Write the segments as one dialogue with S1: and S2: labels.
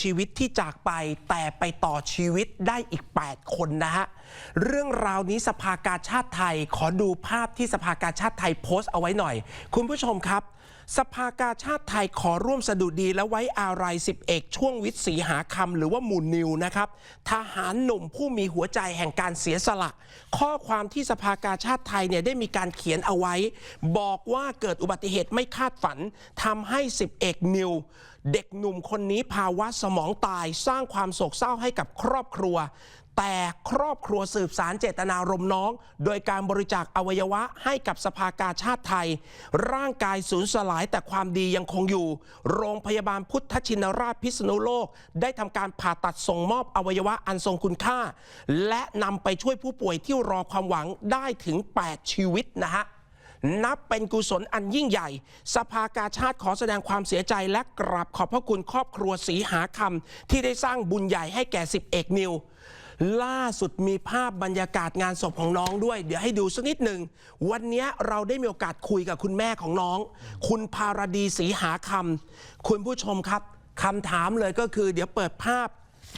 S1: ชีวิตที่จากไปแต่ไปต่อชีวิตได้อีก 8 คนนะฮะ เรื่องราวนี้สภากาชาติไทย ขอดูภาพที่สภากาชาติไทยโพสต์เอาไว้หน่อย คุณผู้ชมครับสภากาชาติไทยขอร่วมสดุดีและไว้อาลัยสิบเอกช่วงวิทย์ศรีหาคำหรือว่าหมูนิวนะครับ ทหารหนุ่มผู้มีหัวใจแห่งการเสียสละ ข้อความที่สภากาชาติไทยเนี่ยได้มีการเขียนเอาไว้ บอกว่าเกิดอุบัติเหตุไม่คาดฝันทำให้สิบเอกนิว เด็กหนุ่มคนนี้ภาวะสมองตายสร้างความโศกเศร้าให้กับครอบครัว แต่ครอบครัวสืบสารเจตนารมณ์น้อง โดยการบริจาคอวัยวะให้กับสภากาชาติไทย ร่างกายสูญสลายแต่ความดียังคงอยู่ โรงพยาบาลพุทธชินราชพิษณุโลก ได้ทำการผ่าตัดส่งมอบอวัยวะอันทรงคุณค่า และนำไปช่วยผู้ป่วยที่รอความหวังได้ถึง 8 ชีวิตนะฮะนับเป็นกุศลอันยิ่งใหญ่ สภากาชาติขอแสดงความเสียใจและกราบขอบพระคุณครอบครัวสีหาคำที่ได้สร้างบุญใหญ่ให้แก่สิบเอกนิว ล่าสุดมีภาพบรรยากาศงานศพของน้องด้วย เดี๋ยวให้ดูสักนิดหนึ่ง วันนี้เราได้มีโอกาสคุยกับคุณแม่ของน้อง คุณภารดีสีหาคำคุณผู้ชมครับคำถามเลยก็คือ เดี๋ยวเปิดภาพ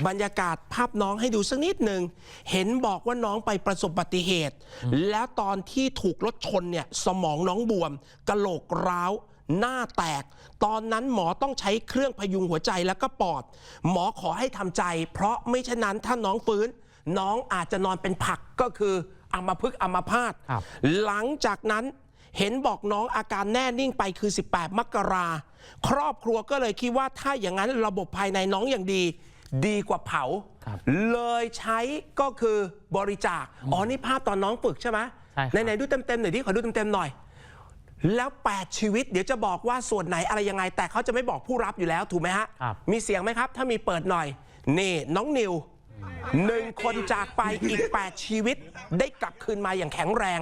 S1: บรรยากาศภาพน้องให้ดูสักนิดหนึ่ง เห็นบอกว่าน้องไปประสบอุบัติเหตุ แล้วตอนที่ถูกรถชนเนี่ยสมองน้องบวมกระโหลกร้าว หน้าแตก ตอนนั้นหมอต้องใช้เครื่องพยุงหัวใจแล้วก็ปอด หมอขอให้ทำใจ เพราะไม่เช่นนั้นถ้าน้องฟื้น น้องอาจจะนอนเป็นผักก็คืออัมพฤกษ์อัมพาต
S2: ครับ
S1: หลังจากนั้นเห็นบอกน้องอาการแน่นิ่งไปคือ 18 มกราครอบครัวก็เลยคิดว่าถ้าอย่างนั้นระบบภายในน้องอย่างดี ดีกว่าเผา
S2: ครับ
S1: เลยใช้ก็คือบริจาค อ๋อนี่ภาพตอนน้องฝึกใช่ไหม
S2: ใช่ครับ
S1: ไหนๆดูเต็มๆหน่อยที่ขอดูเต็มๆหน่อย แล้ว 8 ชีวิตเดี๋ยวจะบอกว่าส่วนไหนอะไรยังไง แต่เขาจะไม่บอกผู้รับอยู่แล้วถูกไหมฮะ
S2: ครับ
S1: มีเสียงไหมครับ ถ้ามีเปิดหน่อย นี่น้องนิวหนึ่งคนจากไปอีก 8 ชีวิต ได้กลับคืนมาอย่างแข็งแรง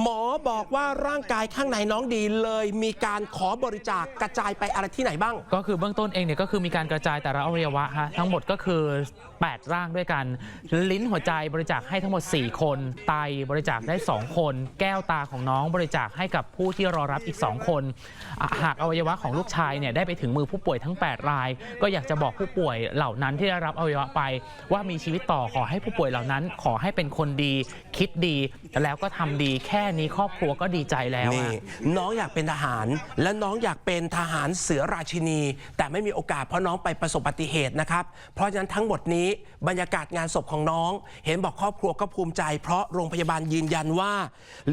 S1: หมอบอกว่าร่างกายข้างในน้องดีเลยมีการขอบริจาคกระจายไปอะไรที่ไหนบ้าง
S2: ก็คือเบื้องต้นเองเนี่ยก็คือมีการกระจายแต่ละอวัยวะฮะทั้งหมดก็คือ 8 ร่างด้วยกัน ลิ้นหัวใจบริจาคให้ทั้งหมด 4 คน ไตบริจาคได้ 2 คน แก้วตาของน้องบริจาคให้กับผู้ที่รอรับอีก 2 คนอะหากอวัยวะของลูกชายเนี่ยได้ไปถึงมือผู้ป่วยทั้ง 8 ราย ก็อยากจะบอกผู้ป่วยเหล่านั้นที่ได้รับอวัยวะไป ว่ามีชีวิตต่อขอให้ผู้ป่วยเหล่านั้น ขอให้เป็นคนดี คิดดีแล้วก็็ทำดี แค่นี้ครอบครัวก็ดีใจแล้ว
S1: นี่
S2: อะ
S1: น้องอยากเป็นทหาร และน้องอยากเป็นทหารเสือราชินี แต่ไม่มีโอกาสเพราะน้องไปประสบอุบัติเหตุนะครับ เพราะฉะนั้นทั้งหมดนี้บรรยากาศงานศพของน้อง เห็นบอกครอบครัวก็ภูมิใจ เพราะโรงพยาบาลยืนยันว่า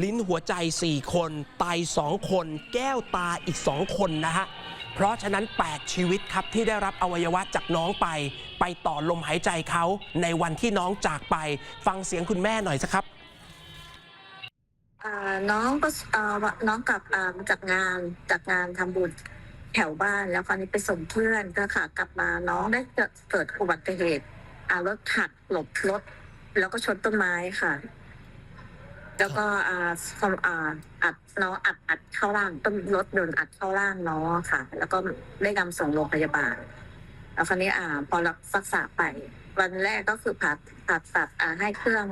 S1: ลิ้นหัวใจ 4 คนไต2คน แก้วตาอีก 2 คนนะฮะ เพราะฉะนั้น 8 ชีวิตครับที่ได้รับอวัยวะจากน้องไป ไปต่อลมหายใจเขาในวันที่น้องจากไป ฟังเสียงคุณแม่หน่อยสักครับ
S3: อ่าน้องก็อ่าว่าน้องกลับอ่ามาจากงานจากงานทำบุญแถวบ้านแล้วคราวนี้ไปส่งเพื่อนก็ค่ะ กลับมาน้องได้เกิดเกิดอุบัติเหตุอ่ารถหักหลบรถ แล้วก็ชนต้นไม้ค่ะ แล้วก็อ่าสมอ่าอัดน้องอัดอัดเข้าร่างต้นรถโดนอัดเข้าร่างน้องค่ะ แล้วก็ได้นำส่งโรงพยาบาล แล้วคราวนี้อ่า พอรักษาไป วันแรกก็คือผ่าผ่าตัดอ่าให้เครื่อง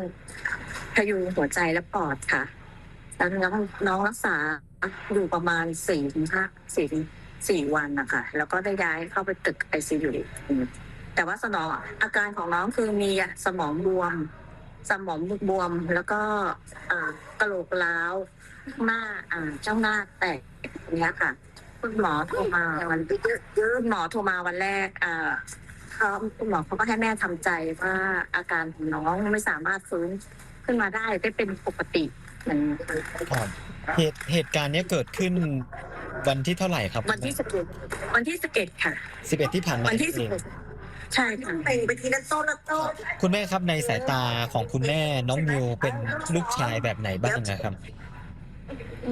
S3: พยุงหัวใจและปอดค่ะ แล้วน้องน้องรักษาอยู่ประมาณสี่ถึงห้าสี่สี่วันนะคะแล้วก็ได้ย้ายเข้าไปตึกไอซียูแต่ว่าสนองอาการของน้องคือมีสมองบวม สมองบวมแล้วก็กระโหลกร้าวหน้าเจ้าหน้าแตกอย่างเนี้ยค่ะคุณหมอโทรมาวันคุณหมอโทรมาวันแรกอ่าเขาคุณหมอเขาก็ให้แม่ทำใจว่าอาการของน้องไม่สามารถฟื้นขึ้นมาได้ได้เป็นปกติ เหมือน
S4: ครับเหตุเหตุการณ์เนี้ยเกิดขึ้นวันที่เท่าไหร่ครับ
S3: วันที่สบเอ็ดวันที่สบเอ็ดค่ะ
S4: สิบเอ็ดที่ผ่านมา
S3: วันที่สิ
S4: เอบง
S3: เอ็ดใช่ค่ะไปไปทีละโต้ละโต้
S4: คุณแม่ครับในสายตาของคุณแม่น้องนิวเป็นลูกชายแบบไหนบ้างนะครับ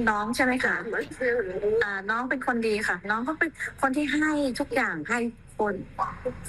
S3: น้องใช่ไหมคะอ่าน้องเป็นคนดีค่ะ น้องเขาเป็นคนที่ให้ทุกอย่างให้คน